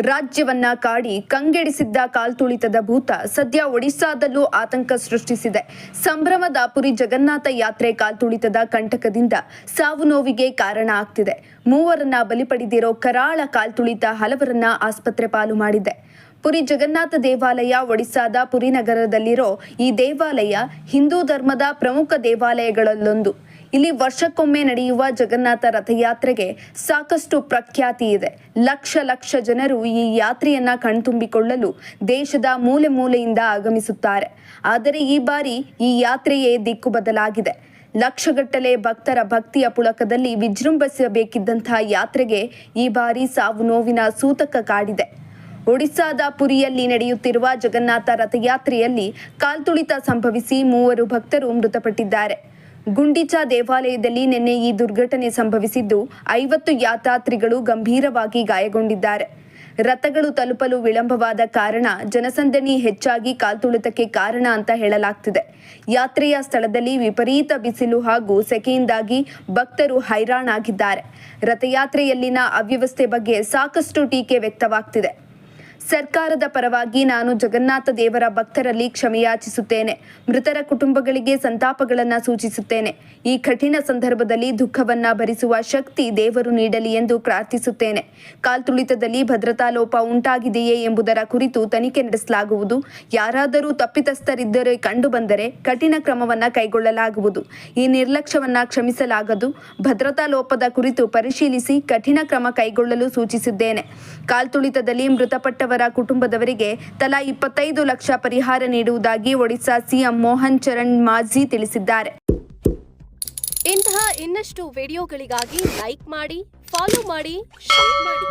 ರಾಜ್ಯವನ್ನ ಕಾಡಿ ಕಂಗೆಡಿಸಿದ್ದ ಕಾಲ್ತುಳಿತದ ಭೂತ ಸದ್ಯ ಒಡಿಶಾದಲ್ಲೂ ಆತಂಕ ಸೃಷ್ಟಿಸಿದೆ. ಸಂಭ್ರಮದ ಪುರಿ ಜಗನ್ನಾಥ ಯಾತ್ರೆ ಕಾಲ್ತುಳಿತದ ಕಂಟಕದಿಂದ ಸಾವು ನೋವಿಗೆ ಕಾರಣ ಆಗ್ತಿದೆ. ಮೂವರನ್ನ ಬಲಿಪಡೆದಿರೋ ಕರಾಳ ಕಾಲ್ತುಳಿತ ಹಲವರನ್ನ ಆಸ್ಪತ್ರೆ ಪಾಲು ಮಾಡಿದೆ. ಪುರಿ ಜಗನ್ನಾಥ ದೇವಾಲಯ ಒಡಿಸ್ಸಾದ ಪುರಿ ನಗರದಲ್ಲಿರೋ ಈ ದೇವಾಲಯ ಹಿಂದೂ ಧರ್ಮದ ಪ್ರಮುಖ ದೇವಾಲಯಗಳಲ್ಲೊಂದು. ಇಲ್ಲಿ ವರ್ಷಕ್ಕೊಮ್ಮೆ ನಡೆಯುವ ಜಗನ್ನಾಥ ರಥಯಾತ್ರೆಗೆ ಸಾಕಷ್ಟು ಪ್ರಖ್ಯಾತಿ ಇದೆ. ಲಕ್ಷ ಲಕ್ಷ ಜನರು ಈ ಯಾತ್ರೆಯನ್ನ ಕಣ್ತುಂಬಿಕೊಳ್ಳಲು ದೇಶದ ಮೂಲೆ ಮೂಲೆಯಿಂದ ಆಗಮಿಸುತ್ತಾರೆ. ಆದರೆ ಈ ಬಾರಿ ಈ ಯಾತ್ರೆಯೇ ದಿಕ್ಕು ಬದಲಾಗಿದೆ. ಲಕ್ಷಗಟ್ಟಲೆ ಭಕ್ತರ ಭಕ್ತಿಯ ಪುಳಕದಲ್ಲಿ ವಿಜೃಂಭಿಸಬೇಕಿದ್ದಂತಹ ಯಾತ್ರೆಗೆ ಈ ಬಾರಿ ಸಾವು ನೋವಿನ ಸೂತಕ ಕಾಡಿದೆ. ಒಡಿಶಾದ ಪುರಿಯಲ್ಲಿ ನಡೆಯುತ್ತಿರುವ ಜಗನ್ನಾಥ ರಥಯಾತ್ರೆಯಲ್ಲಿ ಕಾಲ್ತುಳಿತ ಸಂಭವಿಸಿ ಮೂವರು ಭಕ್ತರು ಮೃತಪಟ್ಟಿದ್ದಾರೆ. ಗುಂಡಿಚಾ ದೇವಾಲಯದಲ್ಲಿ ನಿನ್ನೆ ಈ ದುರ್ಘಟನೆ ಸಂಭವಿಸಿದ್ದು ಐವತ್ತು ಯಾತ್ರಾತ್ರಿಗಳು ಗಂಭೀರವಾಗಿ ಗಾಯಗೊಂಡಿದ್ದಾರೆ. ರಥಗಳು ತಲುಪಲು ವಿಳಂಬವಾದ ಕಾರಣ ಜನಸಂದಣಿ ಹೆಚ್ಚಾಗಿ ಕಾಲ್ತುಳಿತಕ್ಕೆ ಕಾರಣ ಅಂತ ಹೇಳಲಾಗ್ತಿದೆ. ಯಾತ್ರೆಯ ಸ್ಥಳದಲ್ಲಿ ವಿಪರೀತ ಬಿಸಿಲು ಹಾಗೂ ಸೆಕೆಯಿಂದಾಗಿ ಭಕ್ತರು ಹೈರಾಣಾಗಿದ್ದಾರೆ. ರಥಯಾತ್ರೆಯಲ್ಲಿನ ಅವ್ಯವಸ್ಥೆ ಬಗ್ಗೆ ಸಾಕಷ್ಟು ಟೀಕೆ ವ್ಯಕ್ತವಾಗ್ತಿದೆ. ಸರ್ಕಾರದ ಪರವಾಗಿ ನಾನು ಜಗನ್ನಾಥ ದೇವರ ಭಕ್ತರಲ್ಲಿ ಕ್ಷಮೆಯಾಚಿಸುತ್ತೇನೆ. ಮೃತರ ಕುಟುಂಬಗಳಿಗೆ ಸಂತಾಪಗಳನ್ನು ಸೂಚಿಸುತ್ತೇನೆ. ಈ ಕಠಿಣ ಸಂದರ್ಭದಲ್ಲಿ ದುಃಖವನ್ನ ಭರಿಸುವ ಶಕ್ತಿ ದೇವರು ನೀಡಲಿ ಎಂದು ಪ್ರಾರ್ಥಿಸುತ್ತೇನೆ. ಕಾಲ್ತುಳಿತದಲ್ಲಿ ಭದ್ರತಾ ಲೋಪ ಉಂಟಾಗಿದೆಯೇ ಎಂಬುದರ ಕುರಿತು ತನಿಖೆ ನಡೆಸಲಾಗುವುದು. ಯಾರಾದರೂ ತಪ್ಪಿತಸ್ಥರಿದ್ದರೆ ಕಂಡುಬಂದರೆ ಕಠಿಣ ಕ್ರಮವನ್ನ ಕೈಗೊಳ್ಳಲಾಗುವುದು. ಈ ನಿರ್ಲಕ್ಷ್ಯವನ್ನ ಕ್ಷಮಿಸಲಾಗದು. ಭದ್ರತಾ ಲೋಪದ ಕುರಿತು ಪರಿಶೀಲಿಸಿ ಕಠಿಣ ಕ್ರಮ ಕೈಗೊಳ್ಳಲು ಸೂಚಿಸಿದ್ದೇನೆ. ಕಾಲ್ತುಳಿತದಲ್ಲಿ ಮೃತಪಟ್ಟವರ ಕುಟುಂಬದವರಿಗೆ ತಲಾ ಇಪ್ಪತ್ತೈದು ಲಕ್ಷ ಪರಿಹಾರ ನೀಡುವುದಾಗಿ ಒಡಿಶಾ ಸಿಎಂ ಮೋಹನ್ ಚರಣ್ ಮಾಝಿ ತಿಳಿಸಿದ್ದಾರೆ. ಇಂತಹ ಇನ್ನಷ್ಟು ವಿಡಿಯೋಗಳಿಗಾಗಿ ಲೈಕ್ ಮಾಡಿ, ಫಾಲೋ ಮಾಡಿ, ಶೇರ್ ಮಾಡಿ.